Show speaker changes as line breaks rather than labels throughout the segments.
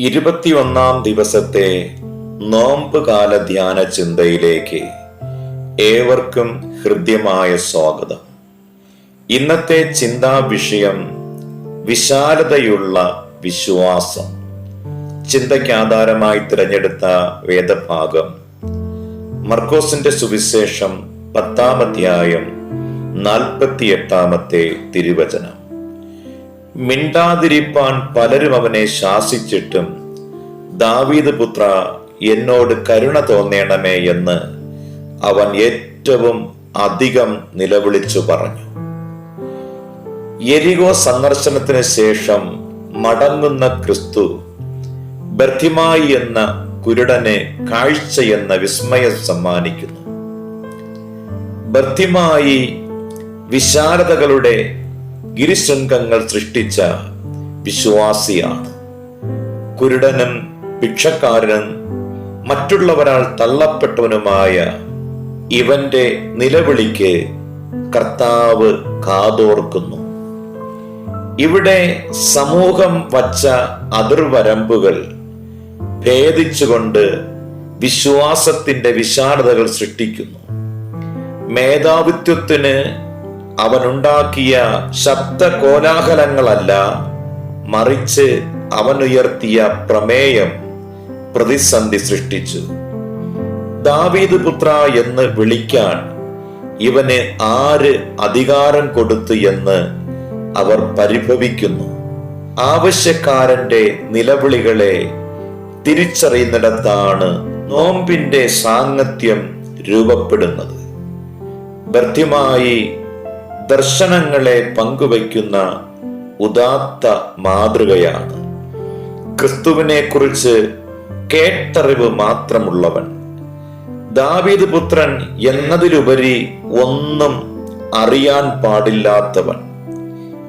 ഇരുപത്തിയൊന്നാം ദിവസത്തെ നോമ്പുകാല ധ്യാന ചിന്തയിലേക്ക് ഏവർക്കും ഹൃദ്യമായ സ്വാഗതം. ഇന്നത്തെ ചിന്താ വിഷയം വിശാലതയുള്ള വിശ്വാസം. ചിന്തയ്ക്ക് ആധാരമായി തിരഞ്ഞെടുത്ത വേദഭാഗം. മർക്കോസിന്റെ സുവിശേഷം പത്താമധ്യായം നാൽപ്പത്തി എട്ടാമത്തെ തിരുവചനം. മിണ്ടാതിരിപ്പാൻ പലരും അവനെ ശാസിച്ചിട്ടും ദാവീദ് പുത്ര എന്നോട് കരുണ തോന്നേണമേ എന്ന് അവൻ ഏറ്റവും അധികം നിലവിളിച്ചു പറഞ്ഞു. എരികോ സന്ദർശനത്തിന് ശേഷം മടങ്ങുന്ന ക്രിസ്തു ബർധിമായി എന്ന കുരുടനെ കാഴ്ച എന്ന വിസ്മയം സമ്മാനിക്കുന്നു. ബർധിമായി വിശാലതകളുടെ ഗിരിശൃംഗങ്ങൾ സൃഷ്ടിച്ച വിശ്വാസിയാണ്. കുരുടനും ഭിക്ഷക്കാരനും മറ്റുള്ളവരാൾ തള്ളപ്പെട്ടവനുമായ ഇവന്റെ നിലവിളിക്ക് കർത്താവ് കാതോർക്കുന്നു. ഇവിടെ സമൂഹം വച്ച അതിർവരമ്പുകൾ ഭേദിച്ചുകൊണ്ട് വിശ്വാസത്തിന്റെ വിശാലതകൾ സൃഷ്ടിക്കുന്നു. മേധാവിത്വത്തിന് അവനുണ്ടാക്കിയ ശബ്ദ കോലാഹലങ്ങളല്ല മറിച്ച് അവനുയർത്തിയ പ്രമേയം പ്രതിസന്ധി സൃഷ്ടിച്ചു. ദാവീദ് പുത്ര എന്ന് വിളിക്കാൻ ഇവന് ആര് അധികാരം കൊടുത്തു എന്ന് അവർ പരിഭവിക്കുന്നു. ആവശ്യക്കാരന്റെ നിലവിളികളെ തിരിച്ചറിയുന്നിടത്താണ് നോമ്പിന്റെ സാങ്ങത്യം രൂപപ്പെടുന്നത്. ബർദ്ധ്യമായി ദർശനങ്ങളെ പങ്കുവയ്ക്കുന്ന ഉദാത്ത മാതൃകയാണ്. ക്രിസ്തുവിനെ കുറിച്ച് കേട്ടറിവ് മാത്രമുള്ളവൻ. ദാവീദ് പുത്രൻ എന്നതിലുപരി ഒന്നും അറിയാൻ പാടില്ലാത്തവൻ.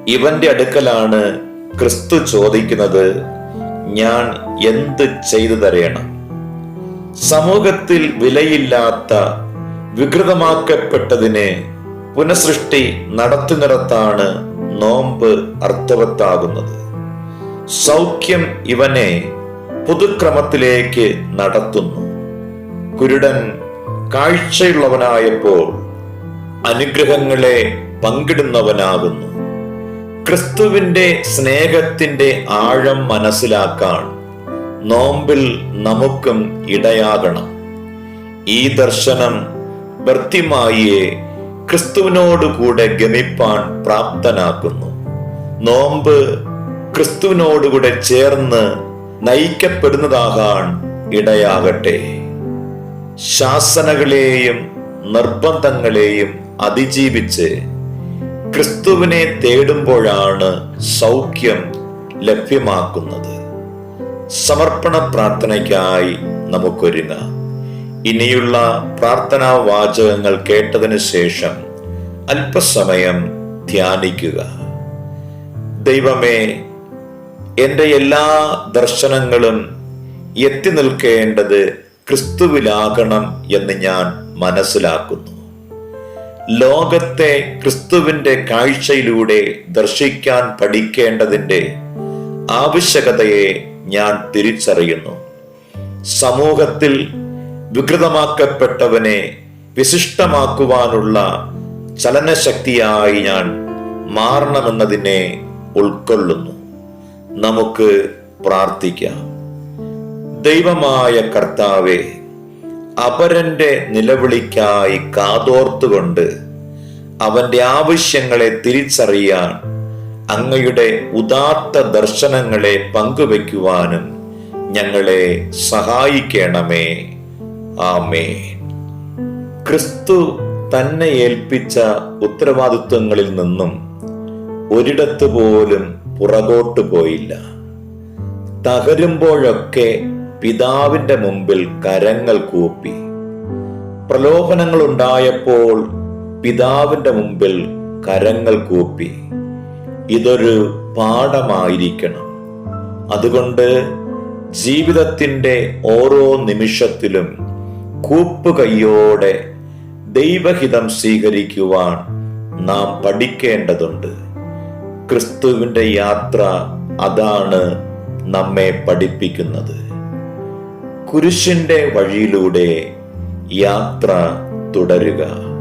ഇവന്റെ അടുക്കലാണ് ക്രിസ്തു ചോദിക്കുന്നത് ഞാൻ എന്ത് ചെയ്തു തരയണം സമൂഹത്തിൽ വിലയില്ലാത്ത വികൃതമാക്കപ്പെട്ടതിനെ പുനഃസൃഷ്ടി നടത്തുന്നിടത്താണ് നോമ്പ് അർത്ഥവത്താകുന്നത്. സൗഖ്യം ഇവനെ പുതുക്രമത്തിലേക്ക് നടത്തുന്നു. കുരുടൻ കാഴ്ചയുള്ളവനായപ്പോൾ അനുഗ്രഹങ്ങളെ പങ്കിടുന്നവനാകുന്നു. ക്രിസ്തുവിന്റെ സ്നേഹത്തിന്റെ ആഴം മനസ്സിലാക്കാൻ നോമ്പിൽ നമുക്കും ഇടയാകണം. ഈ ദർശനം ഭർത്തിമായിയെ ക്രിസ്തുവിനോടുകൂടെ ഗമിപ്പാൻ പ്രാപ്തനാക്കുന്നു നോമ്പ് ക്രിസ്തുവിനോടുകൂടെ ചേർന്ന് നയിക്കപ്പെടുന്നതാകാൻ ഇടയാകട്ടെ. ശാസനകളെയും നിർബന്ധങ്ങളെയും അതിജീവിച്ച് ക്രിസ്തുവിനെ തേടുമ്പോഴാണ് സൗഖ്യം ലഭ്യമാക്കുന്നത്. സമർപ്പണ പ്രാർത്ഥനയ്ക്കായി നമുക്കൊരുങ്ങാം. ഇനിയുള്ള പ്രാർത്ഥനാ വാചകങ്ങൾ കേട്ടതിന് ശേഷം അല്പസമയം ധ്യാനിക്കുക. ദൈവമേ എന്റെ എല്ലാ ദർശനങ്ങളും എത്തി നിൽക്കേണ്ടത് ക്രിസ്തുവിലാകണം എന്ന് ഞാൻ മനസ്സിലാക്കുന്നു. ലോകത്തെ ക്രിസ്തുവിന്റെ കാഴ്ചയിലൂടെ ദർശിക്കാൻ പഠിക്കേണ്ടതിന്റെ ആവശ്യകതയെ ഞാൻ തിരിച്ചറിയുന്നു. സമൂഹത്തിൽ വികൃതമാക്കപ്പെട്ടവനെ വിശിഷ്ടമാക്കുവാനുള്ള ചലനശക്തിയായി ഞാൻ മാറണമെന്നതിനെ ഉൾക്കൊള്ളുന്നു. നമുക്ക് പ്രാർത്ഥിക്കാം. ദൈവമായ കർത്താവെ അപരന്റെ നിലവിളിക്കായി കാതോർത്തുകൊണ്ട് അവന്റെ ആവശ്യങ്ങളെ തിരിച്ചറിയാൻ അങ്ങയുടെ ഉദാത്ത ദർശനങ്ങളെ പങ്കുവെക്കുവാനും ഞങ്ങളെ സഹായിക്കണമേ. ആമേ ക്രിസ്തു തന്നെ ഏൽപ്പിച്ച ഉത്തരവാദിത്വങ്ങളിൽ നിന്നും ഒരിടത്ത് പോലും പുറകോട്ട് പോയില്ല. തകരുമ്പോഴൊക്കെ പിതാവിന്റെ മുമ്പിൽ കരങ്ങൾ കൂപ്പി. പ്രലോഭനങ്ങൾ ഉണ്ടായപ്പോൾ പിതാവിന്റെ മുമ്പിൽ കരങ്ങൾ കൂപ്പി. ഇതൊരു പാഠമായിരിക്കണം. അതുകൊണ്ട് ജീവിതത്തിന്റെ ഓരോ നിമിഷത്തിലും കൂപ്പുകൈയോടെ ദൈവഹിതം സ്വീകരിക്കുവാൻ നാം പഠിക്കേണ്ടതുണ്ട്. ക്രിസ്തുവിന്റെ യാത്ര അതാണ് നമ്മെ പഠിപ്പിക്കുന്നത്. കുരിശിന്റെ വഴിയിലൂടെ യാത്ര തുടരുക.